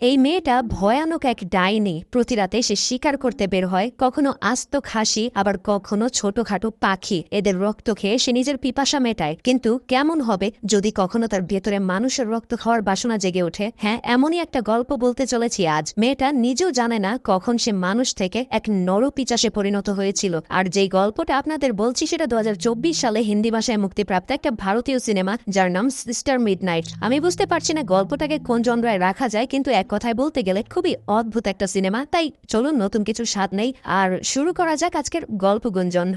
এই মেয়েটা ভয়ানক এক ডাইনি। প্রতি রাতে সে শিকার করতে বের হয়, কখনো আস্ত খাসি, আবার কখনো ছোটখাটো পাখি। এদের রক্ত খেয়ে সে নিজের পিপাসা মেটায়। কিন্তু কেমন হবে যদি কখনো তার ভেতরে মানুষের রক্ত খাওয়ার বাসনা জেগে ওঠে? হ্যাঁ এমনই একটা গল্প বলতে চলেছি আজ। মেয়েটা নিজেও জানে না কখন সে মানুষ থেকে এক নরপিচাসে পরিণত হয়েছিল। আর যেই গল্পটা আপনাদের বলছি সেটা দু হাজার চব্বিশ সালে হিন্দি ভাষায় মুক্তিপ্রাপ্ত একটা ভারতীয় সিনেমা, যার নাম সিস্টার মিডনাইট। আমি বুঝতে পারছি না গল্পটাকে কোন জনরায় রাখা যায়, কিন্তু এক কথায় বলতে গেলে খুবই অদ্ভুত একটা সিনেমা, তাই চলুন নতুন কিছু স্বাদ নেই। আর শুরু করা যাক আজকের গল্প গুঞ্জন।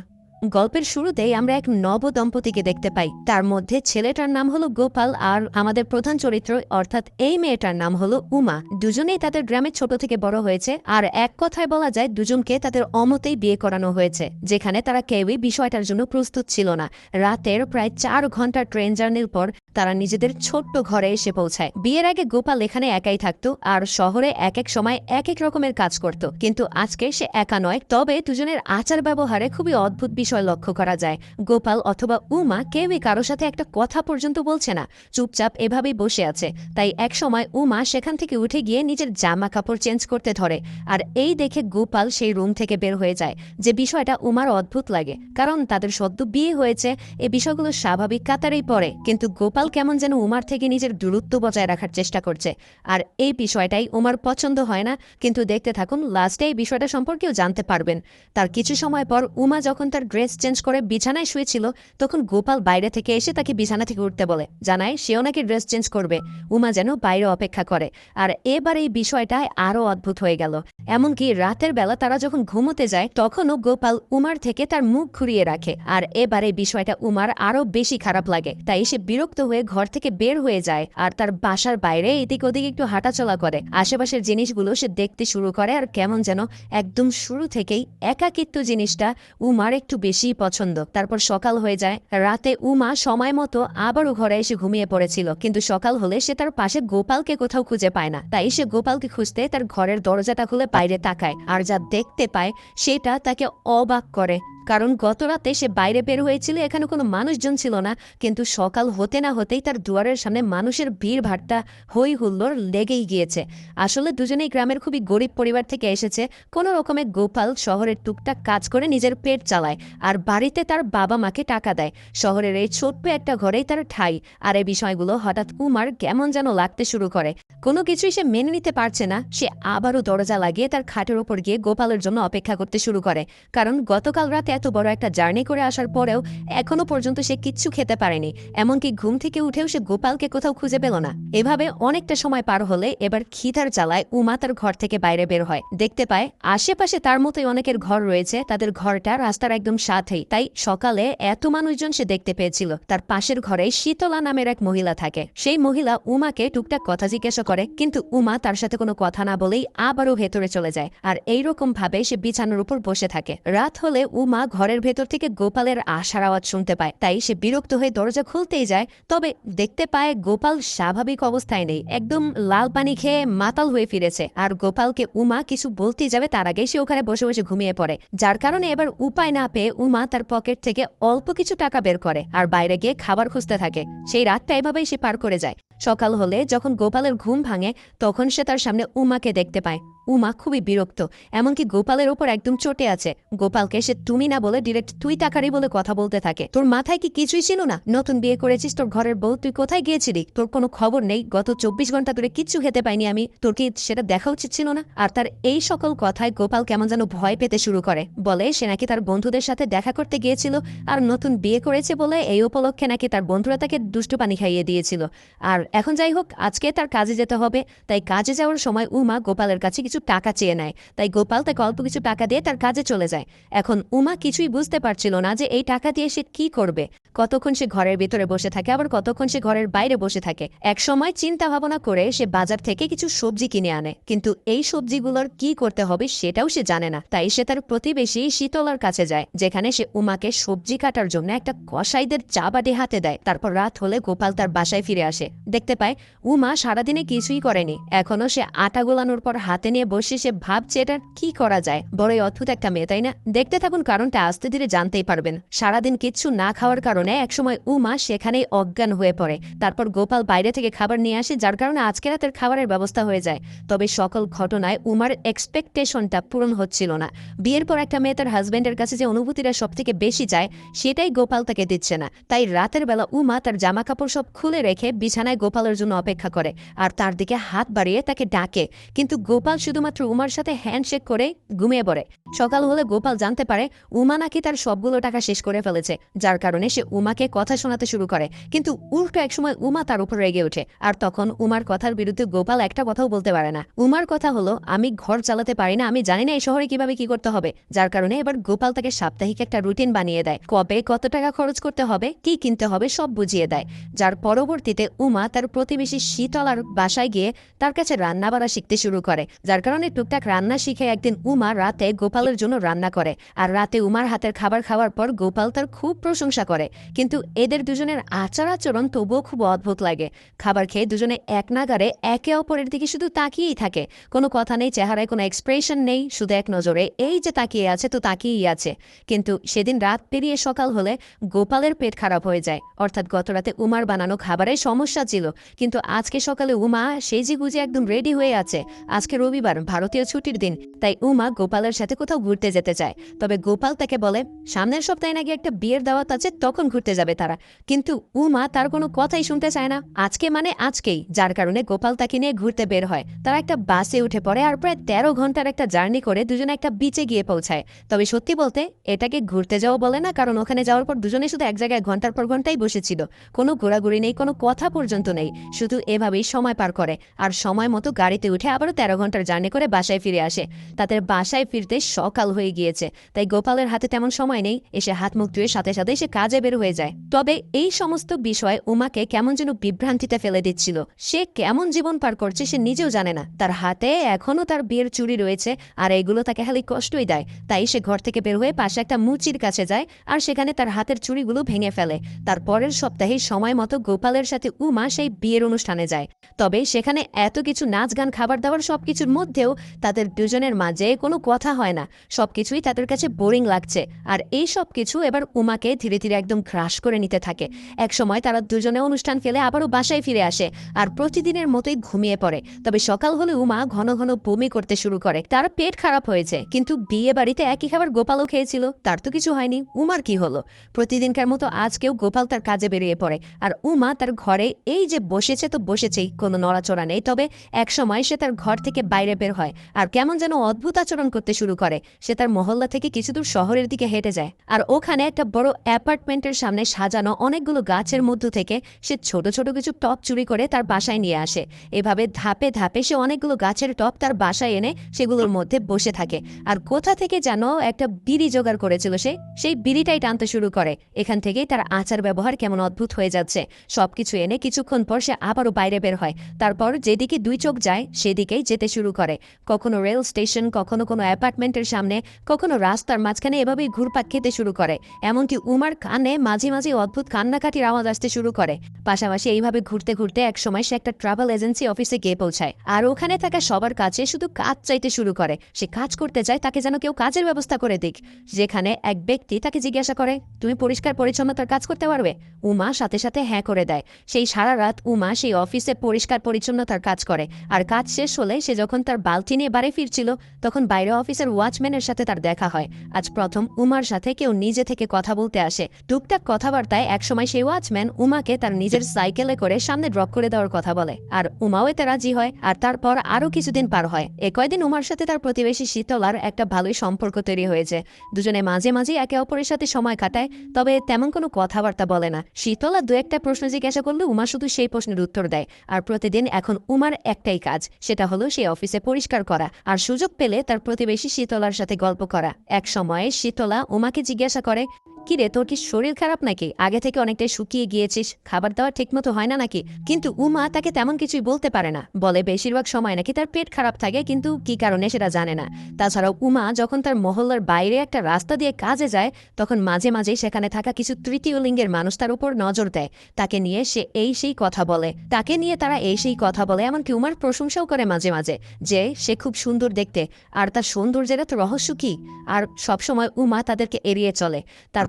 গল্পের শুরুতেই আমরা এক নব দম্পতিকে দেখতে পাই। তার মধ্যে ছেলেটার নাম হলো গোপাল আর আমাদের প্রধান চরিত্র অর্থাৎ এই মেয়েটার নাম হলো উমা। দুজনেই তাদের গ্রামে ছোট থেকে বড় হয়েছে আর এক কথায় বলা যায় দুজনকে তাদের অমতেই বিয়ে করানো হয়েছে, যেখানে তারা কেউই বিষয়টার জন্য প্রস্তুত ছিল না। রাতের প্রায় চার ঘণ্টা ট্রেন জার্নির পর তারা নিজেদের ছোট্ট ঘরে এসে পৌঁছায়। বিয়ের আগে গোপাল এখানে একাই থাকতো আর শহরে এক এক সময় এক এক রকমের কাজ করত। কিন্তু আজকে সে একা নয়, তবে দুজনের আচার ব্যবহারে খুবই অদ্ভুত বিষয় লক্ষ্য করা যায়। গোপাল অথবা উমা কেউই কারও সাথে একটা কথা পর্যন্ত বলছে না। চুপচাপ এভাবেই বসে আছে। তাই এক সময় উমা সেখান থেকে উঠে গিয়ে নিজের জামা কাপড় চেঞ্জ করতে ধরে। আর এই দেখে গোপাল সেই রুম থেকে বের হয়ে যায়, যে বিষয়টা উমার অদ্ভুত লাগে। কারণ তাদের সদ্য বিয়ে হয়েছে এই বিষয়গুলো স্বাভাবিক কাতারেই পড়ে। কিন্তু গোপাল কেমন যেন উমার থেকে নিজের দূরত্ব বজায় রাখার চেষ্টা করছে। আর এই বিষয়টাই উমার পছন্দ হয় না, কিন্তু দেখতে থাকুন, লাস্টে এই বিষয়টা সম্পর্কেও জানতে পারবেন। তার কিছু সময় পর উমা যখন তার ড্রেস চেঞ্জ করে বিছানায় শুয়েছিল, তখন গোপাল বাইরে থেকে এসে তাকে বিছানা থেকে উঠতে বলে। জানায়, সেও নাকি ড্রেস চেঞ্জ করবে। উমা যেন বাইরে অপেক্ষা করে। আর এবার এই বিষয়টায় আরও অদ্ভুত হয়ে গেল। এমনকি রাতের বেলা তারা যখন ঘুমোতে যায়, তখনও গোপাল উমার থেকে তার মুখ ঘুরিয়ে রাখে। আর এবার এই বিষয়টা উমার আরও বেশি খারাপ লাগে। তাই সে বিরক্ত হয়ে ঘর থেকে বের হয়ে যায় আর তার বাসার বাইরে এদিক ওদিক একটু হাঁটাচলা করে। আশেপাশের জিনিসগুলো সে দেখতে শুরু করে আর কেমন যেন একদম শুরু থেকেই একাকিত্ব জিনিসটা উমার একটু বেশি পছন্দ। তারপর সকাল হয়ে যায়, রাতে উমা সময় মতো আবারও ঘরে এসে ঘুমিয়ে পড়েছিল। কিন্তু সকাল হলে সে তার পাশে গোপালকে কোথাও খুঁজে পায় না। তাই সে গোপালকে খুঁজতে তার ঘরের দরজাটা খুলে বাইরে তাকায়। আর যা দেখতে পায়, সেটা তাকে অবাক করে। কারণ গত রাতে সে বাইরে বের হয়েছিল, এখানে কোনো মানুষজন ছিল না। কিন্তু সকাল হতে না হতেই তার দুয়ারের সামনে মানুষের ভিড় ভাট্টা হই হুল্লোড় লেগেই গিয়েছে। আসলে দুজনেই গ্রামের খুবই গরিব পরিবার থেকে এসেছে। কোনো রকমে গোপাল শহরের টুকটাক কাজ করে নিজের পেট চালায় আর বাড়িতে তার বাবা মাকে টাকা দেয়। শহরের এই ছোট্ট একটা ঘরেই তার ঠাই আর এই বিষয়গুলো হঠাৎ উমার কেমন যেন লাগতে শুরু করে। কোনো কিছুই সে মেনে নিতে পারছে না, সে আবারও দরজা লাগিয়ে তার খাটের ওপর গিয়ে গোপালের জন্য অপেক্ষা করতে শুরু করে। কারণ গতকাল রাতে এত বড় একটা জার্নি করে আসার পরেও এখনও পর্যন্ত সে কিচ্ছু খেতে পারেনি। এমনকি ঘুম থেকে উঠেও সে গোপালকে কোথাও খুঁজে পেল না। এভাবে অনেকটা সময় পার হলে এবার খিদার জ্বালায় উমা তার ঘর থেকে বাইরে বের হয়। দেখতে পায়, আশেপাশে তার মতোই অনেকের ঘর রয়েছে, তাদের ঘরটা রাস্তার একদম সাথেই। তাই সকালে এত মানুষজন সে দেখতে পেয়েছিল। তার পাশের ঘরে শীতলা নামের এক মহিলা থাকে। সেই মহিলা উমাকে টুকটাক কথা জিজ্ঞাসা করে, কিন্তু উমা তার সাথে কোনো কথা না বলেই আবারও ভেতরে চলে যায়। আর এইরকম ভাবে সে বিছানার উপর বসে থাকে। রাত হলে উমা ঘরের ভেতর থেকে গোপালের আশার আওয়াজ শুনতে পায়। তাই সে বিরক্ত হয়ে দরজা খুলতেই যায়, তবে দেখতে পায় গোপাল স্বাভাবিক অবস্থায় নেই। একদম লাল পানি খেয়ে মাতাল হয়ে ফিরেছে। আর গোপালকে উমা কিছু বলতেই যাবে, তার আগে সে ওখানে বসে বসে ঘুমিয়ে পড়ে। যার কারণে এবার উপায় না পেয়ে উমা তার পকেট থেকে অল্প কিছু টাকা বের করে আর বাইরে গিয়ে খাবার খুঁজতে থাকে। সেই রাতটা এভাবেই সে পার করে যায়। সকাল হলে যখন গোপালের ঘুম ভাঙে, তখন সে তার সামনে উমাকে দেখতে পায়। উমা খুবই বিরক্ত, এমনকি গোপালের ওপর একদম চটে আছে। গোপালকে সে তুমি না বলে ডিরেক্ট তুই টাকারই বলে কথা বলতে থাকে। তোর মাথায় কি কিছুই ছিল না? নতুন বিয়ে করেছিস, তোর ঘরের বউ, তুই কোথায় গিয়েছিলি? তোর কোনো খবর নেই? গত চব্বিশ ঘণ্টা ধরে কিচ্ছু খেতে পাইনি আমি। তোর কি সেটা দেখা উচিত ছিল না? আর তার এই সকল কথায় গোপাল কেমন যেন ভয় পেতে শুরু করে। বলে, সে নাকি তার বন্ধুদের সাথে দেখা করতে গিয়েছিল, আর নতুন বিয়ে করেছে বলে এই উপলক্ষে নাকি তার বন্ধুরা তাকে দুষ্টু পানি খাইয়ে দিয়েছিল। আর এখন যাই হোক, আজকে তার কাজে যেতে হবে। তাই কাজে যাওয়ার সময় উমা গোপালের কাছে কিছু টাকা চেয়ে নেয়। তাই গোপাল তাকে অল্প কিছু টাকা দিয়ে তার কাজে চলে যায়। এখন উমা কিছুই বুঝতে পারছিল না যে এই টাকা দিয়ে সে কি করবে। কতক্ষণ সে ঘরের ভিতরে বসে থাকে, আবার কতক্ষণ সে ঘরের বাইরে বসে থাকে। এক সময় চিন্তা ভাবনা করে সে বাজার থেকে কিছু সবজি কিনে আনে। কিন্তু এই সবজিগুলোর কি করতে হবে সেটাও সে জানে না। তাই সে তার প্রতিবেশী শীতলার কাছে যায়, যেখানে সে উমাকে সবজি কাটার জন্য একটা কসাইদের চা বাটে হাতে দেয়। তারপর রাত হলে গোপাল তার বাসায় ফিরে আসে। দেখতে পায়, উমা সারাদিনে কিছুই করেনি। এখনও সে আটা গোলানোর পর হাতে নিয়ে বসে সে ভাবছে এটা কি করা যায়। বড়ই অদ্ভুত একটা মেয়ে, তাই না? দেখতে থাকুন কারণটা আস্তে ধীরে জানতেই পারবেন। সারাদিন কিচ্ছু না খাওয়ার কারণে একসময় উমা সেখানেই অজ্ঞান হয়ে পড়ে। তারপর গোপাল বাইরে থেকে খাবার নিয়ে আসে, যার কারণে আজকে রাতের খাবারের ব্যবস্থা হয়ে যায়। তবে সকল ঘটনায় উমার এক্সপেকটেশনটা পূরণ হচ্ছিল না। বিয়ের পর একটা মেয়ে তার হাজব্যান্ডের কাছে যে অনুভূতিটা সব থেকে বেশি চায় সেটাই গোপাল তাকে দিচ্ছে না। তাই রাতের বেলা উমা তার জামা কাপড় সব খুলে রেখে বিছানায় গোপালের জন্য অপেক্ষা করে আর তার দিকে হাত বাড়িয়ে তাকে ডাকে। কিন্তু গোপাল শুধুমাত্র উমার সাথে হ্যান্ডশেক করে ঘুমিয়ে পড়ে। সকাল হলে গোপাল জানতে পারে উমা নাকি তার সবগুলো টাকা শেষ করে ফেলেছে, যার কারণে সে উমাকে কথা শোনাতে শুরু করে। কিন্তু উল্টো একসময় উমা তার উপর রেগে ওঠে আর তখন উমার কথার বিরুদ্ধে গোপাল একটা কথাও বলতে পারে না। উমার কথা হলো, আমি ঘর চালাতে পারি না, আমি জানি না এই শহরে কীভাবে কি করতে হবে। যার কারণে এবার গোপাল তাকে সাপ্তাহিক একটা রুটিন বানিয়ে দেয়। কবে কত টাকা খরচ করতে হবে, কি কিনতে হবে, সব বুঝিয়ে দেয়। যার পরবর্তীতে উমা তার প্রতিবেশী শীতলার বাসায় গিয়ে তার কাছে রান্না বাড়া শিখতে শুরু করে, যার কারণে টুকটাক রান্না শিখে একদিন উমা রাতে গোপালের জন্য রান্না করে আর রাতে উমার হাতের খাবার খাওয়ার পর গোপাল তার খুব প্রশংসা করে। কিন্তু এদের দুজনের আচার আচরণ তবুও খুব অদ্ভুত লাগে। খাবার খেয়ে দুজনে এক নাগারে একে অপরের দিকে শুধু তাকিয়েই থাকে। কোনো কথা নেই, চেহারায় কোনো এক্সপ্রেশন নেই, শুধু এক নজরে এই যে তাকিয়ে আছে তো তাকিয়েই আছে। কিন্তু সেদিন রাত পেরিয়ে সকাল হলে গোপালের পেট খারাপ হয়ে যায়। অর্থাৎ গতরাতে উমার বানানো খাবারের সমস্যা ছিল। কিন্তু আজকে সকালে উমা সেজে গুজে একদম রেডি হয়ে আছে। আজকে রবিবার, ভারতীয় ছুটির দিন, তাই উমা গোপালের সাথে কোথাও ঘুরতে যেতে চায়। তবে গোপাল তাকে বলে, সামনের সপ্তাহে নাকি একটা বিয়ের দাওয়াত আছে, তখন ঘুরতে যাবে তারা। কিন্তু উমা তার কোনো কথাই শুনতে চায় না। আজকে মানে আজকেই, যার কারণে গোপাল তাকে নিয়ে ঘুরতে বের হয়। তারা একটা বাসে উঠে পড়ে আর প্রায় তেরো ঘণ্টার একটা জার্নি করে দুজনে একটা বিচে গিয়ে পৌঁছায়। তবে সত্যি বলতে, এটাকে ঘুরতে যাওয়া বলে না, কারণ ওখানে যাওয়ার পর দুজনে শুধু এক জায়গায় ঘণ্টার পর ঘন্টাই বসেছিল। কোনো ঘোরাঘুরি নেই, কোনো কথা পর্যন্ত নেই। শুধু এভাবেই সময় পার করে। আর সময় মতো গাড়িতে উঠে আবারও তেরো ঘণ্টার জার্নি করে বাসায় ফিরে আসে। তাদের বাসায় ফিরতে সকাল হয়ে গিয়েছে। তাই গোপালের হাতে তেমন সময় নেই। এসে হাত মুখ ধুয়ে সাথে সাথে সে কাজে বের হয়ে যায়। তবে এই সমস্ত বিষয় উমাকে কেমন যেন বিভ্রান্তিতে ফেলে দিচ্ছিল। সে কেমন জীবন পার করছে সে নিজেও জানে না। তার হাতে এখনও তার বিয়ের চুরি রয়েছে। আর এগুলো তাকে খালি কষ্টই দেয়। তাই সে ঘর থেকে বের হয়ে পাশে একটা মুচির কাছে যায় আর সেখানে তার হাতের চুড়িগুলো ভেঙে ফেলে। তার পরের সপ্তাহে সময় মতো গোপালের সাথে উমা সেই বিয়ের অনুষ্ঠানে যায়। তবে সেখানে এত কিছু নাচ গান, খাবার দাবার সবকিছুর মধ্যেও তাদের দুজনের মাঝে কোনো কথা হয় না। সবকিছুই তাদের কাছে বোরিং লাগছে। আর এই সব কিছু এবার উমাকে ধীরে ধীরে একদম গ্রাস করে নিতে থাকে। এক সময় তারা দুজনে অনুষ্ঠান ফেলে আবারও বাসায় ফিরে আসে আর প্রতিদিনের মতোই ঘুমিয়ে পড়ে। তবে সকাল হলে উমা ঘন ঘন বমি করতে শুরু করে। তার পেট খারাপ হয়েছে, কিন্তু বিয়ে বাড়িতে একই খাবার গোপালও খেয়েছিল। তার তো কিছু হয়নি। উমার কি হলো? প্রতিদিনকার মতো আজকেও গোপাল তার কাজে বেরিয়ে পড়ে। আর উমা তার ঘরে এই যে বসেছে তো বসেছেই, কোনো নড়াচড়া নেই। তবে এক সময় সে তার ঘর থেকে বাইরে বের হয় আর কেমন যেন অদ্ভুত আচরণ করতে শুরু করে। সে তার মহল্লা থেকে কিছু দূর শহরের দিকে হেঁটে যায় আর ওখানে একটা বড় অ্যাপার্টমেন্টের সামনে সাজানো অনেকগুলো গাছের মধ্য থেকে সে ছোট ছোট কিছু টপ চুরি করে তার বাসায় নিয়ে আসে। এভাবে ধাপে ধাপে সে অনেকগুলো গাছের টপ তার বাসায় এনে সেগুলোর মধ্যে বসে থাকে আর কোথা থেকে যেন একটা বিড়ি জোগাড় করেছিল সে, সেই বিড়িটাই টানতে শুরু করে। এখান থেকেই তার আচার ব্যবহার কেমন অদ্ভুত হয়ে যাচ্ছে। সবকিছু এনে কিছুক্ষণ পর সে আবারও বাইরে বের হয়। তারপর যেদিকে দুই চোখ যায়, সেদিকেই যেতে শুরু করে। কখনো রেল স্টেশন, কখনো কোনো অ্যাপার্টমেন্টের সামনে, কখনো রাস্তার মাঝখানে এভাবেই ঘুরপাক খেতে শুরু করে। এমনকি উমার কানে মাঝে মাঝে অদ্ভুত কান্নাকাটির আওয়াজ আসতে শুরু করে। পাশাপাশি এইভাবে ঘুরতে ঘুরতে এক সময় সে একটা ট্রাভেল এজেন্সি অফিসে গিয়ে পৌঁছায়। আর ওখানে থাকা সবার কাছে শুধু কাজ চাইতে শুরু করে। সে কাজ করতে চায় তাকে যেন কেউ কাজের ব্যবস্থা করে দিক। যেখানে এক ব্যক্তি তাকে জিজ্ঞাসা করে, তুমি পরিষ্কার পরিচ্ছন্নতার কাজ করতে পারবে? উমা সাথে সাথে হ্যাঁ করে দেয়। সেই সারা রাত উমা সেই অফিসে পরিষ্কার পরিচ্ছন্নতার কাজ করে। আর কাজ শেষ হলে সে যখন তার বালতি নিয়ে বাড়ি ফিরছিল, তখন বাইরে অফিসের ওয়াচম্যানের সাথে তার দেখা হয়। আজ প্রথম উমার সাথে কেউ নিজে থেকে কথা বলতে আসে। টুকটাক কথাবার্তায় একসময় সেই ওয়াচম্যান উমাকে তার নিজের সাইকেলে করে সামনে ড্রপ করে দেওয়ার কথা বলে। আর উমাও এতে রাজি হয়, আর তারপর আরও কিছুদিন পার হয়। এ কয়দিন উমার সাথে তার প্রতিবেশী শীতলার একটা ভালোই সম্পর্ক তৈরি হয়েছে। দুজনে মাঝে মাঝে একে অপরের সাথে সময় কাটায়, তবে তেমন কোনো কথাবার্তা বলে না। শীতলা দু একটা প্রশ্ন জিজ্ঞাসা করলে উমা শুধু সেই প্রশ্নের উত্তর দেয়। আর প্রতিদিন এখন উমার একটাই কাজ, সেটা হলো সে অফিসে পরিষ্কার করা আর সুযোগ পেলে তার প্রতিবেশী শীতলার সাথে গল্প করা। এক সময়ে শীতলা উমাকে জিজ্ঞাসা করে কি রে, তোর কি শরীর খারাপ নাকি? আগে থেকে অনেকটাই শুকিয়ে গিয়েছিস, খাবার দাবার ঠিকমতো হয় না নাকি? কিন্তু উমা তাকে তেমন কিছুই বলতে পারে না। বলে বেশিরভাগ সময় নাকি তার পেট খারাপ থাকে, কিন্তু কি কারণে সেটা জানে না। তাছাড়াও উমা যখন তার মহল্লার বাইরে একটা রাস্তা দিয়ে কাজে যায়, তখন মাঝে মাঝেই সেখানে থাকা কিছু তৃতীয় লিঙ্গের মানুষ তার উপর নজর দেয়। তাকে নিয়ে সে এই সেই কথা বলে। তাকে নিয়ে তারা এই সেই কথা বলে, এমনকি উমার প্রশংসাও করে মাঝে মাঝে যে সে খুব সুন্দর দেখতে। আর তার সৌন্দর্যের এত রহস্য কি? আর সবসময় উমা তাদেরকে এড়িয়ে চলে।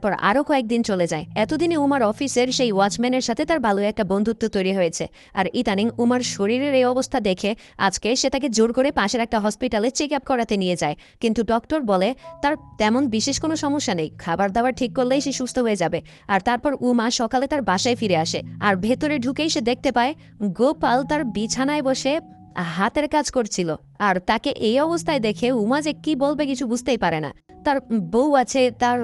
তারপর আরও কয়েকদিন চলে যায়। এতদিনে উমার অফিসের সেই ওয়াচম্যানের সাথে তার ভালো একটা বন্ধুত্ব তৈরি হয়েছে। আর ইদানিং উমার শরীরের এই অবস্থা দেখে আজকে সে তাকে জোর করে পাশের একটা হসপিটালে চেক আপ করাতে নিয়ে যায়। কিন্তু ডক্টর বলে, তার তেমন বিশেষ কোনো সমস্যা নেই। খাবার দাবার ঠিক করলেই সে সুস্থ হয়ে যাবে। আর তারপর উমা সকালে তার বাসায় ফিরে আসে। আর ভেতরে ঢুকেই সে দেখতে পায়, গোপাল তার বিছানায় বসে হাতের কাজ করছিল। আর তাকে এই অবস্থায় দেখে উমা যে কি বলবে কিছু বুঝতেই পারে না। তার বউ আছে, তার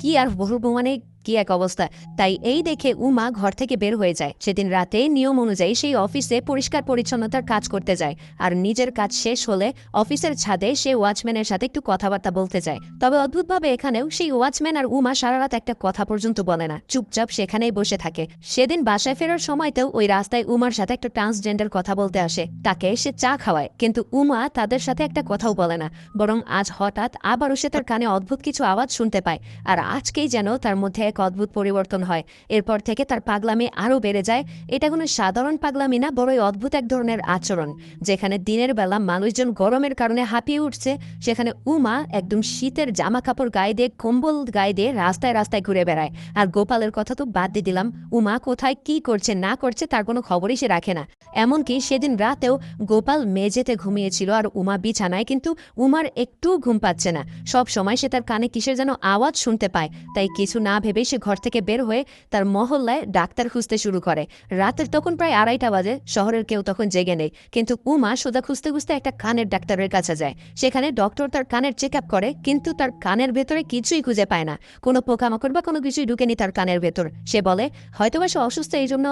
কি আর বলব? মানে কি এক অবস্থা? তাই এই দেখে উমা ঘর থেকে বের হয়ে যায়। সেদিন রাতে নিয়ম অনুযায়ী সেই অফিসে পরিষ্কার পরিচ্ছন্নতার কাজ করতে যায়। আর নিজের কাজ শেষ হলে অফিসের ছাদে সে ওয়াচম্যানের সাথে একটু কথাবার্তা বলতে যায়। তবে অদ্ভুতভাবে এখানেও সেই ওয়াচম্যান আর উমা সারা রাত একটা কথা পর্যন্ত বলে না। চুপচাপ সেখানেই বসে থাকে। সেদিন বাসায় ফেরার সময়তেও ওই রাস্তায় উমার সাথে একটা ট্রান্সজেন্ডার কথা বলতে আসে। তাকে সে চা খাওয়ায়, কিন্তু উমা তাদের সাথে একটা কথাও বলে না। বরং আজ হঠাৎ আবারও সে তার কানে অদ্ভুত কিছু আওয়াজ শুনতে পায়। আর আজকেই যেন তার মধ্যে এক অদ্ভুত পরিবর্তন হয়। এরপর থেকে তার পাগলামি আরও বেড়ে যায়। এটা কোনো সাধারণ পাগলামি না, বড়ই অদ্ভুত এক ধরনের আচরণ, যেখানে দিনের বেলা মানুষজন গরমের কারণে হাঁপিয়ে উঠছে। সেখানে উমা একদম শীতের জামা কাপড় গায়ে দিয়ে, কম্বল গায়ে দিয়ে রাস্তায় রাস্তায় ঘুরে বেড়ায়। আর গোপালের কথা তো বাদ দিয়ে দিলাম, উমা কোথায়, কি করছে, না করছে তার কোনো খবরই সে রাখে না। এমনকি সেদিন রাতেও গোপাল মেঝেতে ঘুমিয়েছিল আর উমা বিছানায়, কিন্তু উমার একটুও ঘুম পাচ্ছে না। সব সময় সে তার কানে কিসের যেন আওয়াজ শুনতে পায়। তাই কিছু না সে ঘর থেকে বের হয়ে তার মহল্লায় ডাক্তার খুঁজতে শুরু করে। রাতের তখন প্রায় আড়াইটা বাজে, শহরের কেউ তখন জেগে নেই। কিন্তু উমা সোজা খুঁজতে খুঁজতে একটা কানের ডাক্তারের কাছে যায়। সেখানে ডক্টর তার কানের চেক আপ করে, কিন্তু তার কানের ভেতরে কিছুই খুঁজে পায় না। কোনো পোকামাকড় বা কোনো কিছুই ঢুকেনি তার কানের ভেতর। সে বলে, হয়তোবা সে অসুস্থ এই জন্য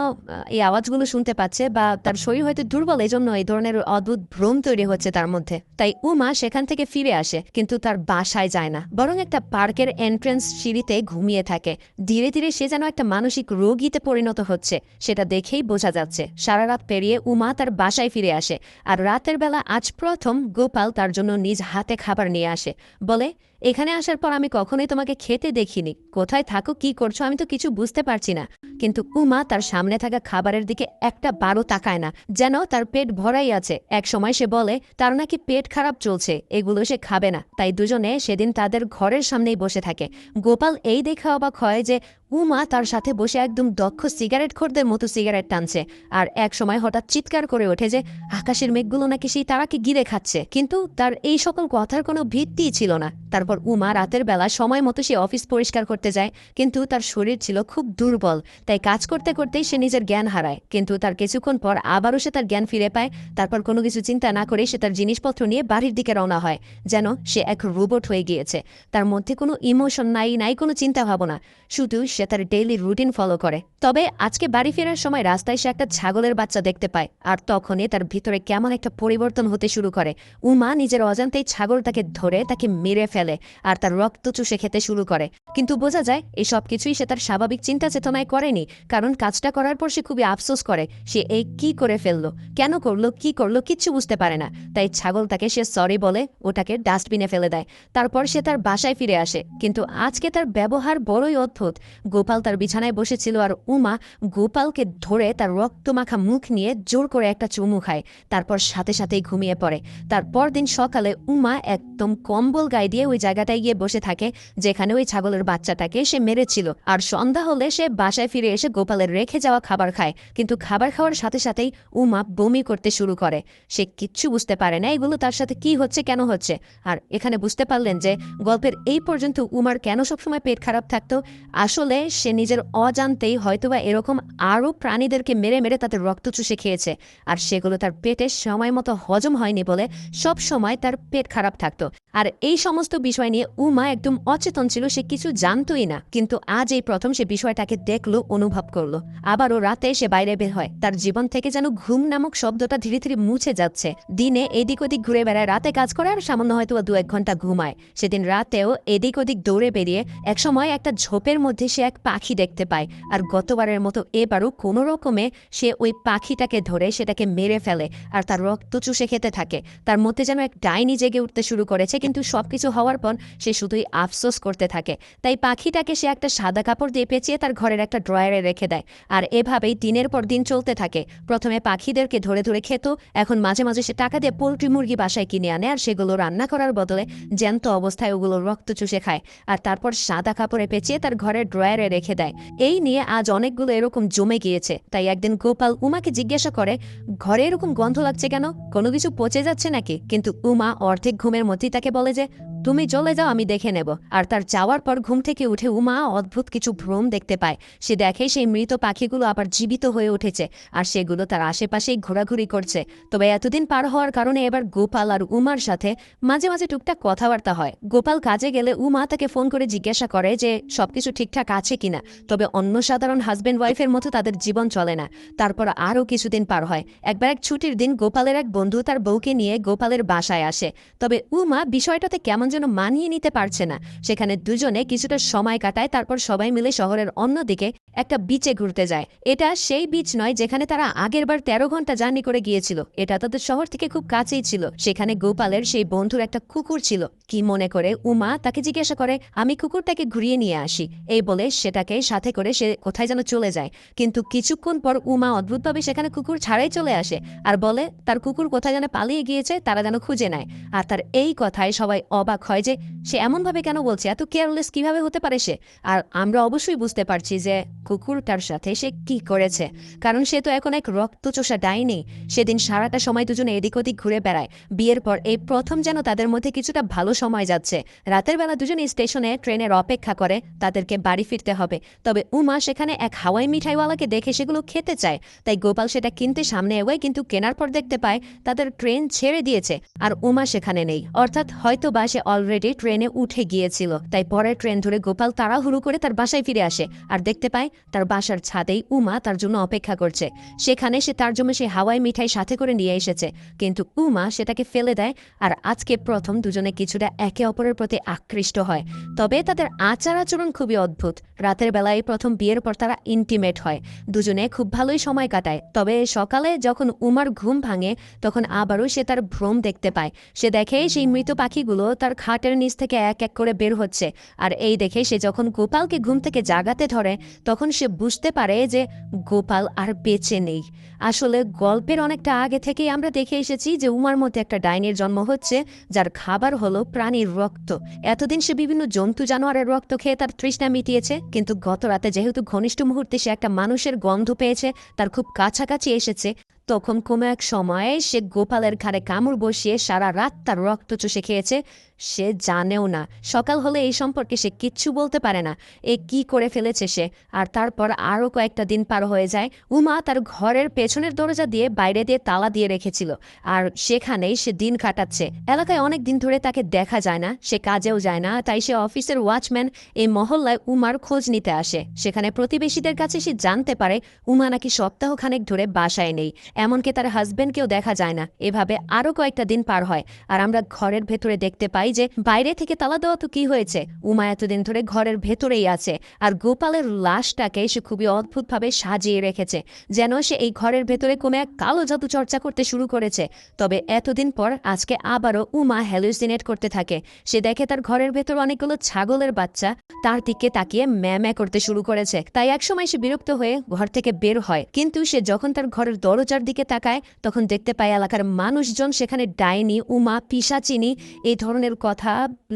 এই আওয়াজগুলো শুনতে পাচ্ছে বা তার শরীর হয়তো দুর্বল এই জন্য এই ধরনের অদ্ভুত ভ্রম তৈরি হচ্ছে তার মধ্যে। তাই উমা সেখান থেকে ফিরে আসে, কিন্তু তার বাসায় যায় না। বরং একটা পার্কের এন্ট্রেন্স সিঁড়িতে ঘুমিয়ে থাকে। ধীরে ধীরে সে যেন একটা মানসিক রোগীতে পরিণত হচ্ছে। সেটা দেখেই বোঝা যাচ্ছে, সারা রাত পেরিয়ে উমা তার বাসায় ফিরে আসে। আর রাতের বেলা আজ প্রথম গোপাল তার জন্য নিজ হাতে খাবার নিয়ে আসে। বলে এখানে আসার পর আমি কখনোই তোমাকে খেতে দেখিনি। কোথায় থাকো, কি করছ, আমি তো কিছু বুঝতে পারছি না। কিন্তু উমা তার সামনে থাকা খাবারের দিকে একটা বারো তাকায় না, যেন তার পেট ভরাই আছে। এক সময় সে বলে, তার নাকি পেট খারাপ চলছে, এগুলো সে খাবে না। তাই দুজনে সেদিন তাদের ঘরের সামনেই বসে থাকে। গোপাল এই দেখে অবাক হয় যে উমা তার সাথে বসে একদম দক্ষ সিগারেট খোরদের মতো সিগারেট টানছে আর এক সময় হঠাৎ চিৎকার করে ওঠে যে, আকাশের মেঘগুলো নাকি সেই তারাকে গিরে খাচ্ছে। কিন্তু তার এই সকল কথার কোনো ভিত্তিই ছিল না। তারপর উমা রাতের বেলা সময় মতো সে অফিস পরিষ্কার করতে যায়। কিন্তু তার শরীর ছিল খুব দুর্বল, তাই কাজ করতে করতেই সে নিজের জ্ঞান হারায়। কিন্তু তার কিছুক্ষণ পর আবারও সে তার জ্ঞান ফিরে পায়। তারপর কোনো কিছু চিন্তা না করে সে তার জিনিসপত্র নিয়ে বাড়ির দিকে রওনা হয়, যেন সে এক রোবট হয়ে গিয়েছে। তার মধ্যে কোনো ইমোশন নাই নাই কোনো চিন্তা ভাবনা শুধু সে তার ডেইলি রুটিন ফলো করে। তবে আজকে বাড়ি ফেরার সময় রাস্তায় সে একটা ছাগলের বাচ্চা দেখতে পায়, আর তখনই তার ভিতরে কেমন একটা পরিবর্তন হতে শুরু করে। উমা নিজের অজান্তেই ছাগলটাকে ধরে তাকে মেরে ফেলে, আর তার রক্ত চুষে খেতে শুরু করে। কিন্তু বোঝা যায়, এই সব কিছুই সে তার স্বাভাবিক চিন্তা চেতনায় করেনি, কারণ কাজটা করার পর সে খুবই আফসোস করে, সে এই কি করে ফেলল, কেন করল, কি করল কিচ্ছু বুঝতে পারে না। তাই ছাগলটাকে সে সরি বলে ওটাকে ডাস্টবিনে ফেলে দেয়। তারপর সে তার বাসায় ফিরে আসে, কিন্তু আজকে তার ব্যবহার বড়ই অদ্ভুত। গোপাল তার বিছানায় বসেছিল আর উমা গোপালকে ধরে তার রক্তমাখা মুখ নিয়ে জোর করে একটা চুমু খায়। তারপর সাথে সাথেই ঘুমিয়ে পড়ে। তারপর দিন সকালে উমা একদম কম্বল গায়ে দিয়ে ওই জায়গাটায় গিয়ে বসে থাকে, যেখানে ওই ছাগলের বাচ্চাটাকে সে মেরেছিল। আর সন্ধ্যা হলে সে বাসায় ফিরে এসে গোপালের রেখে যাওয়া খাবার খায়। কিন্তু খাবার খাওয়ার সাথে সাথেই উমা বমি করতে শুরু করে। সে কিচ্ছু বুঝতে পারে না এগুলো তার সাথে কি হচ্ছে, কেন হচ্ছে। আর এখানে বুঝতে পারলেন যে গল্পের এই পর্যন্ত উমার কেন সবসময় পেট খারাপ থাকতো? আসলে সে নিজের অজান্তেই হয়তোবা এরকম আরও প্রাণীদেরকে মেরে মেরে তাদের রক্ত চুষে খেয়েছে, আর সেগুলো তার পেটে সময় মতো হজম হয়নি বলে সব সময় তার পেট খারাপ থাকতো। আর এই সমস্ত বিষয় নিয়ে উমা একদম অচেতন ছিল, সে কিছু জানতোই না, কিন্তু আজ এই প্রথম সে বিষয়টাকে দেখল, অনুভব করল। আবারও রাতে সে বাইরে বের হয়, তার জীবন থেকে যেন ঘুম নামক শব্দটা ধীরে ধীরে মুছে যাচ্ছে। দিনে এদিক ওদিক ঘুরে বেড়ায়, রাতে কাজ করে, আর সামান্য হয়তো দু এক ঘণ্টা ঘুমায়। সেদিন রাতেও এদিক ওদিক দৌড়ে বেরিয়ে একসময় একটা ঝোপের মধ্যে সে এক পাখি দেখতে পায়। আর গতবারের মতো এবারও কোনো রকমে সে ওই পাখিটাকে ধরে সেটাকে মেরে ফেলে আর তার রক্ত চুষে খেতে থাকে। তার মধ্যে যেন এক ডাইনি জেগে উঠতে শুরু করেছে, কিন্তু সবকিছু হওয়ার পর সে শুধুই আফসোস করতে থাকে। তাই পাখিটাকে সে একটা সাদা কাপড় দিয়ে পেঁচিয়ে তার ঘরের একটা ড্রয়ারে রেখে দেয়। আর এভাবেই দিনের পর দিন চলতে থাকে। প্রথমে পাখিদেরকে ধরে ধরে খেত, এখন মাঝে মাঝে সে টাকা দিয়ে পোলট্রি মুরগি বাসায় কিনে আনে আর সেগুলো রান্না করার বদলে জ্যান্ত অবস্থায় ওগুলো রক্ত চুষে খায়। আর তারপর সাদা কাপড়ে পেঁচিয়ে তার ঘরের ড্রয়ারে রেখে দেয়। এই নিয়ে আজ অনেকগুলো এরকম জমে গিয়েছে। তাই একদিন গোপাল উমাকে জিজ্ঞাসা করে, ঘরে এরকম গন্ধ লাগছে কেন? কোনো কিছু পচে যাচ্ছে নাকি? কিন্তু উমা অর্ধেক ঘুমের মধ্যেই তাকে বলে যে তুমি চলে যাও, আমি দেখে নেব। আর তার যাওয়ার পর ঘুম থেকে উঠে উমা অদ্ভুত কিছু ভ্রম দেখতে পায়। সে দেখে সেই মৃত পাখিগুলো আবার জীবিত হয়ে উঠেছে, আর সেগুলো তার আশেপাশেই ঘোরাঘুরি করছে। তবে এতদিন পার হওয়ার কারণে এবার গোপাল আর উমার সাথে মাঝে মাঝে টুকটাক কথাবার্তা হয়। গোপাল কাজে গেলে উমা তাকে ফোন করে জিজ্ঞাসা করে যে, সবকিছু ঠিকঠাক আছে কিনা? তবে অন্য সাধারণ হাজব্যান্ড ওয়াইফের মতো তাদের জীবন চলে না। তারপর আরও কিছুদিন পার হয়। একবার এক ছুটির দিন গোপালের এক বন্ধু তার বউকে নিয়ে গোপালের বাসায় আসে। তবে উমা বিষয়টাতে কেমন যেন মানিয়ে নিতে পারছে না। সেখানে দুজনে কিছুটা সময় কাটায়, তারপর সবাই মিলে শহরের অন্যদিকে একটা বিচে ঘুরতে যায়। এটা সেই বিচ নয় যেখানে তারা আগের বার তেরো ঘণ্টা জার্নি করে গিয়েছিল। এটা তাদের শহর থেকে খুব কাছেই ছিল। সেখানে গোপালের সেই বন্ধুর একটা কুকুর ছিল। কি মনে করে উমা তাকে জিজ্ঞাসা করে, আমি কুকুরটাকে ঘুরিয়ে নিয়ে আসি। এই বলে সেটাকে সাথে করে সে কোথায় যেন চলে যায়। কিন্তু কিছুক্ষণ পর উমা অদ্ভুতভাবে সেখানে কুকুর ছাড়াই চলে আসে আর বলে, তার কুকুর কোথায় যেন পালিয়ে গিয়েছে, তারা যেন খুঁজে নেয়। আর তার এই কথায় সবাই অবাক হয় যে সে এমনভাবে কেন বলছে? এত কেয়ারলেস কীভাবে হতে পারে সে? আর আমরা অবশ্যই বুঝতে পারছি যে কুকুরটার সাথে সে কি করেছে। কারণ সে তো এখন এক রক্তচোষা ডাইনি। সেদিন সারাটা সময় দুজনে এদিক ওদিক ঘুরে বেড়ায়। বিয়ের পর এই প্রথম যেন তাদের মধ্যে কিছুটা ভালো সময় যাচ্ছে। রাতের বেলা দুজনে স্টেশনে ট্রেনের অপেক্ষা করে, তাদেরকে বাড়ি ফিরতে হবে। তবে উমা সেখানে এক হাওয়াই মিঠাইওয়ালাকে দেখে সেগুলো খেতে চায়। তাই গোপাল সেটা কিনতে সামনে এগোয়, কিন্তু কেনার পর দেখতে পায় তাদের ট্রেন ছেড়ে দিয়েছে, আর উমা সেখানে নেই। অর্থাৎ হয়তো বা সে অলরেডি ট্রেনে উঠে গিয়েছিল, তাই পরের ট্রেন ধরে গোপাল তাড়াহুড়ো করে তার বাসায় ফিরে আসে। আর দেখতে পায়, তার বাসার ছাদেই উমা তার জন্য অপেক্ষা করছে। সেখানে সে তার জন্য সে হাওয়াই মিঠাই সাথে করে নিয়ে এসেছে। কিন্তু উমা সেটাকে ফেলে দেয়, আর আজকে প্রথম দুজনে কিছুটা একে অপরের প্রতি আকৃষ্ট হয়। তবে তাদের আচার আচরণ খুবই অদ্ভুত। রাতের বেলায় প্রথম বিয়ের পর তারা ইন্টিমেট হয়। দুজনে খুব ভালোই সময় কাটায়। তবে সকালে যখন উমার ঘুম ভাঙে, তখন আবারও সে তার ভ্রম দেখতে পায়। সে দেখে সেই মৃত পাখিগুলো তার খাটের নিচ থেকে এক এক করে বের হচ্ছে। আর এই দেখে সে যখন গোপালকে ঘুম থেকে জাগাতে ধরে, তখন সে বুঝতে পারে যে গোপাল আর বেঁচে নেই। আসলে গল্পের অনেকটা আগে থেকেই আমরা দেখে এসেছি যে উমার মধ্যে একটা ডাইনির জন্ম হচ্ছে, যার খাবার হলো প্রাণীর রক্ত। এতদিন সে বিভিন্ন জন্তু জানোয়ারের রক্ত খেয়ে তার তৃষ্ণা মিটিয়েছে, কিন্তু গত রাতে যেহেতু ঘনিষ্ঠ মুহূর্তে সে একটা মানুষের গন্ধ পেয়েছে, তার খুব কাছাকাছি এসেছে তখন কোনো এক সময়ে সে গোপালের ঘাড়ে কামড় বসিয়ে সারা রাত তার রক্ত চষে খেয়েছে। সে জানেও না। সকাল হলে এই সম্পর্কে সে কিচ্ছু বলতে পারে না। এ কি করে ফেলেছে সে? আর তারপর আরও কয়েকটা দিন পার হয়ে যায়। উমা তার ঘরের পেছনের দরজা দিয়ে বাইরে দিয়ে তালা দিয়ে রেখেছিল। আর সেখানেই সে দিন কাটাচ্ছে। এলাকায় অনেক দিন ধরে তাকে দেখা যায় না। সে কাজেও যায় না। তাই সে অফিসের ওয়াচম্যান এই মহল্লায় উমার খোঁজ নিতে আসে। সেখানে প্রতিবেশীদের কাছে সে জানতে পারে উমা নাকি সপ্তাহখানেক ধরে বাসায় নেই। এমনকি তার হাজবেন্ডকেও দেখা যায় না। এভাবে আরও কয়েকটা দিন পার হয়। আর আমরা ঘরের ভেতরে দেখতে পাই যে, বাইরে থেকে তালা দেওয়া তো কি হয়েছে? উমা এতদিন ধরে ঘরের ভেতরেই আছে। আর গোপালের লাশটাকে সে খুবই অদ্ভুতভাবে সাজিয়ে রেখেছে, যেন সে এই ঘরের ভেতরে কোনো এক কালো জাদু চর্চা করতে শুরু করেছে। তবে এতদিন পর আজকে আবারও উমা হ্যালুসিনেট করতে থাকে। সে দেখে তার ঘরের ভেতর অনেকগুলো ছাগলের বাচ্চা, তার দিকে তাকিয়ে ম্যাম্যা করতে শুরু করেছে। তাই একসময় সে বিরক্ত হয়ে ঘর থেকে বের হয়। কিন্তু সে যখন তার ঘরের দরজার জানালার দিকে তাকায়, তখন দেখতে পায় এলাকার মানুষজন সেখানে ডাইনি, উমা, পিসাচিনি এই ধরনের কথা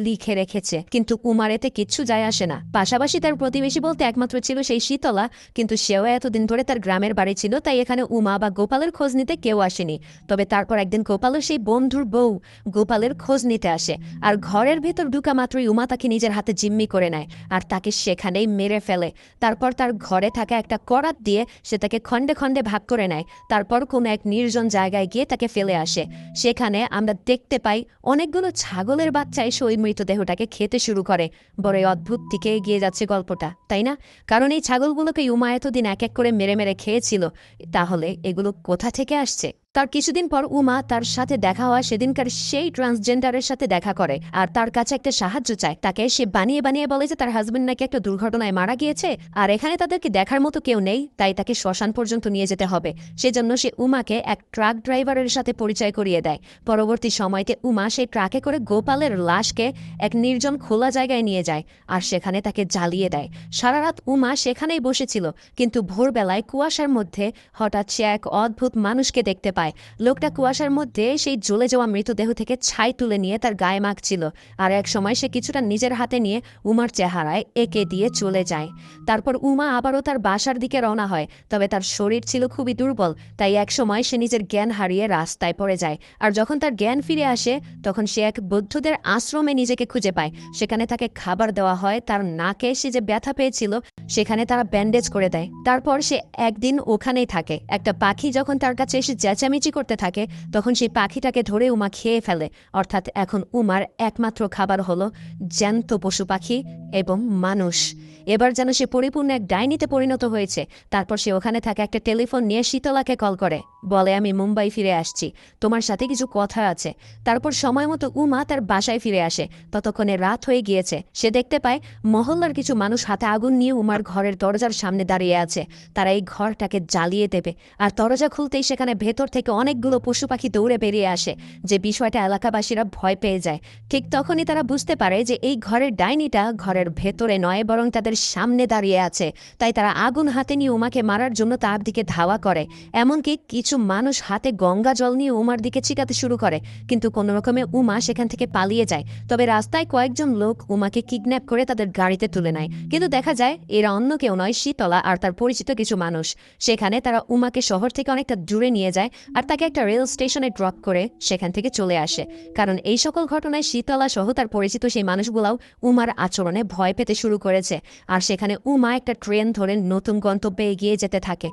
লিখে রেখেছে। কিন্তু উমার এতে কিচ্ছু যায় আসে না। পাশাপাশি তার প্রতিবেশী বলতে একমাত্র ছিল সেই শীতলা, কিন্তু সেও এতদিন ধরে তার গ্রামের বাড়ি ছিল, তাই এখানে উমা বা গোপালের খোঁজ নিতে কেউ আসেনি। তবে তারপর একদিন গোপালের সেই বন্ধুর বউ গোপালের খোঁজ নিতে আসে। আর ঘরের ভেতর ঢুকা মাত্রই উমা তাকে নিজের হাতে জিম্মি করে নেয় আর তাকে সেখানেই মেরে ফেলে। তারপর তার ঘরে থাকা একটা করাত দিয়ে সে তাকে খণ্ডে খণ্ডে ভাগ করে নেয়। তারপর কোনো এক নির্জন জায়গায় গিয়ে তাকে ফেলে আসে। সেখানে আমরা দেখতে পাই অনেকগুলো ছাগলের বাচ্চায় সেই মৃতদেহটাকে খেতে শুরু করে। বড় অদ্ভুত দিকে এগিয়ে যাচ্ছে গল্পটা, তাই না? কারণ এই ছাগলগুলোকে উমা এতদিন এক এক করে মেরে মেরে খেয়েছিল। তাহলে এগুলো কোথা থেকে আসছে? তার কিছুদিন পর উমা তার সাথে দেখা হওয়া সেদিনকার সেই ট্রান্সজেন্ডারের সাথে দেখা করে। আর তার কাছে একটা সাহায্য চায়। তাকে সে বানিয়ে বানিয়ে বলে যে তার হাজবেন্ড নাকি একটা দুর্ঘটনায় মারা গিয়েছে, আর এখানে তাদেরকে দেখার মতো কেউ নেই, তাই তাকে শ্মশান পর্যন্ত নিয়ে যেতে হবে। সেজন্য সে উমাকে এক ট্রাক ড্রাইভারের সাথে পরিচয় করিয়ে দেয়। পরবর্তী সময়তে উমা সেই ট্রাকে করে গোপালের লাশকে এক নির্জন খোলা জায়গায় নিয়ে যায়, আর সেখানে তাকে জ্বালিয়ে দেয়। সারা রাত উমা সেখানেই বসেছিল, কিন্তু ভোরবেলায় কুয়াশার মধ্যে হঠাৎ সে এক অদ্ভুত মানুষকে দেখতে পায়। লোকটা কুয়াশার মধ্যে সেই জ্বলে যাওয়া মৃতদেহ থেকে ছাই তুলে নিয়ে তার গায়ে মাখছিল আর এক সময় সে কিছুটা নিজের হাতে নিয়ে উমার চেহারায় একে দিয়ে চলে যায়। তারপর উমা আবারও তার বাসার দিকে রওনা হয়, তবে তার শরীর ছিল খুবই দুর্বল, তাই এক সময় সে নিজের জ্ঞান হারিয়ে রাস্তায় পড়ে যায় আর যখন তার জ্ঞান ফিরে আসে, তখন সে এক বৌদ্ধদের আশ্রমে নিজেকে খুঁজে পায়। সেখানে তাকে খাবার দেওয়া হয়, তার নাকে সে যে ব্যথা পেয়েছিল, সেখানে তারা ব্যান্ডেজ করে দেয়। তারপর সে একদিন ওখানেই থাকে। একটা পাখি যখন তার কাছে এসে চেঁচামেচি করতে থাকে, তখন সেই পাখিটাকে ধরে উমা খেয়ে ফেলে। অর্থাৎ এখন উমার একমাত্র খাবার হলো জ্যান্ত পশু পাখি এবং মানুষ। এবার যেন সে পরিপূর্ণ এক ডাইনিতে পরিণত হয়েছে। তারপর সে ওখানে থাকা একটা টেলিফোন নিয়ে শীতলাকে কল করে। বলে, আমি মুম্বাই ফিরে আসছি। তোমার সাথে কিছু কথা আছে। তারপর সময় মতো উমা তার বাসায় ফিরে আসে। ততক্ষণে রাত হয়ে গিয়েছে। সে দেখতে পায় মহল্লার কিছু মানুষ হাতে আগুন নিয়ে উমার ঘরের দরজার সামনে দাঁড়িয়ে আছে। তারা এই ঘরটাকে জ্বালিয়ে দেবে। আর দরজা খুলতেই সেখানে ভেতর থেকে অনেকগুলো পশু পাখি দৌড়ে বেরিয়ে আসে, যে বিষয়টা এলাকাবাসীরা ভয় পেয়ে যায়। ঠিক তখনই তারা বুঝতে পারে যে এই ঘরের ডাইনিটা ঘরের ভেতরে নয়, বরং তাদের সামনে দাঁড়িয়ে আছে। তাই তারা আগুন হাতে নিয়ে উমাকে মারার জন্য তার দিকে ধাওয়া করে। এমনকি কিছু মানুষ হাতে গঙ্গা জল নিয়ে উমার দিকে চিকাতে শুরু করে। কিন্তু কোনো রকমে উমা সেখান থেকে পালিয়ে যায়। তবে রাস্তায় কয়েকজন লোক উমাকে কিডন্যাপ করে তাদের গাড়িতে তুলে নেয়। কিন্তু দেখা যায়, এরা অন্য কেউ নয়, শীতলা আর তার পরিচিত কিছু মানুষ। সেখানে তারা উমাকে শহর থেকে অনেকটা দূরে নিয়ে যায়। আর তাকে একটা রেল স্টেশনে ড্রপ করে সেখান থেকে চলে আসে। কারণ এই সকল ঘটনায় শীতলা সহ তার পরিচিত সেই মানুষগুলাও উমার আচরণে ভয় পেতে শুরু করেছে। আর সেখানে উমা একটা ট্রেন ধরে নতুন গন্তব্যে এগিয়ে যেতে থাকে।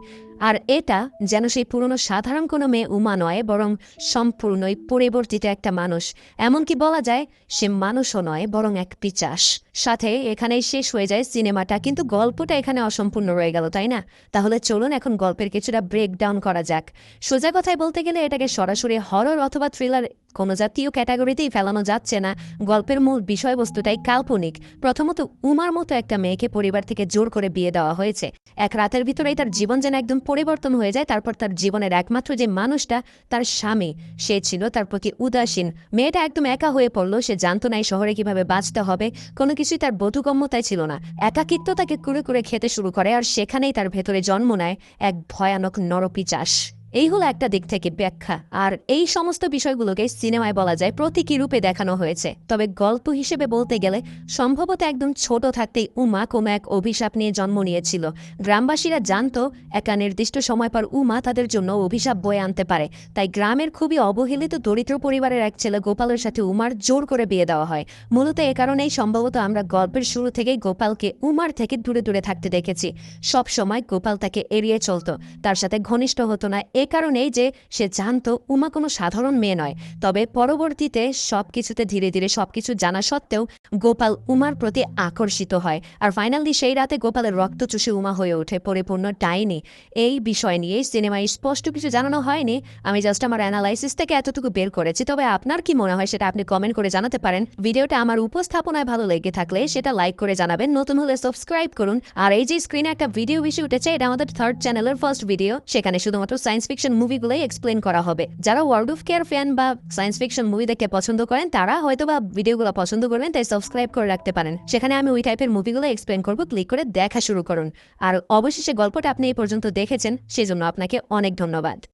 আর এটা যেন সেই পুরনো সাধারণ কোনো মেয়ে উমা নয়, বরং সম্পূর্ণই পরিবর্তিত একটা মানুষ। এমনকি বলা যায়, সে মানুষও নয়, বরং এক পিচাস। সাথে এখানেই শেষ হয়ে যায় সিনেমাটা, কিন্তু গল্পটা এখানে অসম্পূর্ণ রয়ে গেল, তাই না? তাহলে চলুন এখন গল্পের কিছুটা ব্রেকডাউন করা যাক। সোজা কথায় বলতে গেলে এটাকে সরাসরি হরর অথবা থ্রিলার কোনো জাতীয় ক্যাটাগরিতেই ফেলানো যাচ্ছে না। গল্পের মূল বিষয়বস্তুটাই কাল্পনিক। প্রথমত, উমার মতো একটা মেয়েকে পরিবার থেকে জোর করে বিয়ে দেওয়া হয়েছে। এক রাতের ভিতরেই তার জীবন যেন একদম পরিবর্তন হয়ে যায়। তারপর তার জীবনের একমাত্র যে মানুষটা, তার স্বামী, সে ছিল তার প্রতি উদাসীন। মেয়েটা একদম একা হয়ে পড়ল, সে জানতো না এই শহরে কীভাবে বাঁচতে হবে। কোনো কিছুই তার বোধগম্যতায় ছিল না। একাকিত্ব তাকে কুড়ে কুড়ে খেতে শুরু করে, আর সেখানেই তার ভেতরে জন্ম নেয় এক ভয়ানক নরপিচাস এই হলো একটা দিক থেকে ব্যাখ্যা। আর এই সমস্ত বিষয়গুলোকে সিনেমায় বলা যায় প্রতীকী রূপে দেখানো হয়েছে। তবে গল্প হিসেবে বলতে গেলে সম্ভবত একদম ছোট থাকতেই উমা কোনো এক অভিশাপ নিয়ে জন্ম নিয়েছিল। গ্রামবাসীরা জানতো একা নির্দিষ্ট সময় পর উমা তাদের জন্য অভিশাপ বয়ে আনতে পারে। তাই গ্রামের খুবই অবহেলিত দরিদ্র পরিবারের এক ছেলে গোপালের সাথে উমার জোর করে বিয়ে দেওয়া হয়। মূলত এ কারণেই সম্ভবত আমরা গল্পের শুরু থেকেই গোপালকে উমার থেকে দূরে দূরে থাকতে দেখেছি। সব সময় গোপাল তাকে এড়িয়ে চলত। তার সাথে ঘনিষ্ঠ হতো না কারণেই যে সে জানত উমা কোনো সাধারণ মেয়ে নয়। তবে পরবর্তীতে সব কিছুতে ধীরে ধীরে সবকিছু জানা সত্ত্বেও গোপাল উমার প্রতি আকর্ষিত হয়। আর ফাইনালি সেই রাতে গোপালের রক্ত চুষে উমা হয়ে ওঠে পরিপূর্ণ ডাইনি। এই বিষয় নিয়ে সিনেমায় স্পষ্ট কিছু জানানো হয়নি। আমি জাস্ট আমার অ্যানালাইসিস থেকে এতটুকু বের করেছি। তবে আপনার কি মনে হয় সেটা আপনি কমেন্ট করে জানাতে পারেন। ভিডিওটা আমার উপস্থাপনায় ভালো লেগে থাকলে সেটা লাইক করে জানাবেন। নতুন হলে সাবস্ক্রাইব করুন। আর এই যে স্ক্রিনে একটা ভিডিও বেশি উঠেছে, এটা আমাদের থার্ড চ্যানেলের ফার্স্ট ভিডিও সেখানে শুধুমাত্র সায়েন্স ফিকশন মুভিগুলোই এক্সপ্লেন করা হবে। যারা ওয়ার্ল্ড অফ কেয়ার ফ্যান বা সায়েন্স ফিকশন মুভি দেখে পছন্দ করেন, তারা হয়তো বা ভিডিওগুলো পছন্দ করবেন, তাই সাবস্ক্রাইব করে রাখতে পারেন। সেখানে আমি ওই টাইপের মুভিগুলো এক্সপ্লেন করব ক্লিক করে দেখা শুরু করুন। আর অবশেষে গল্পটা আপনি এই পর্যন্ত দেখেছেন, সেজন্য আপনাকে অনেক ধন্যবাদ।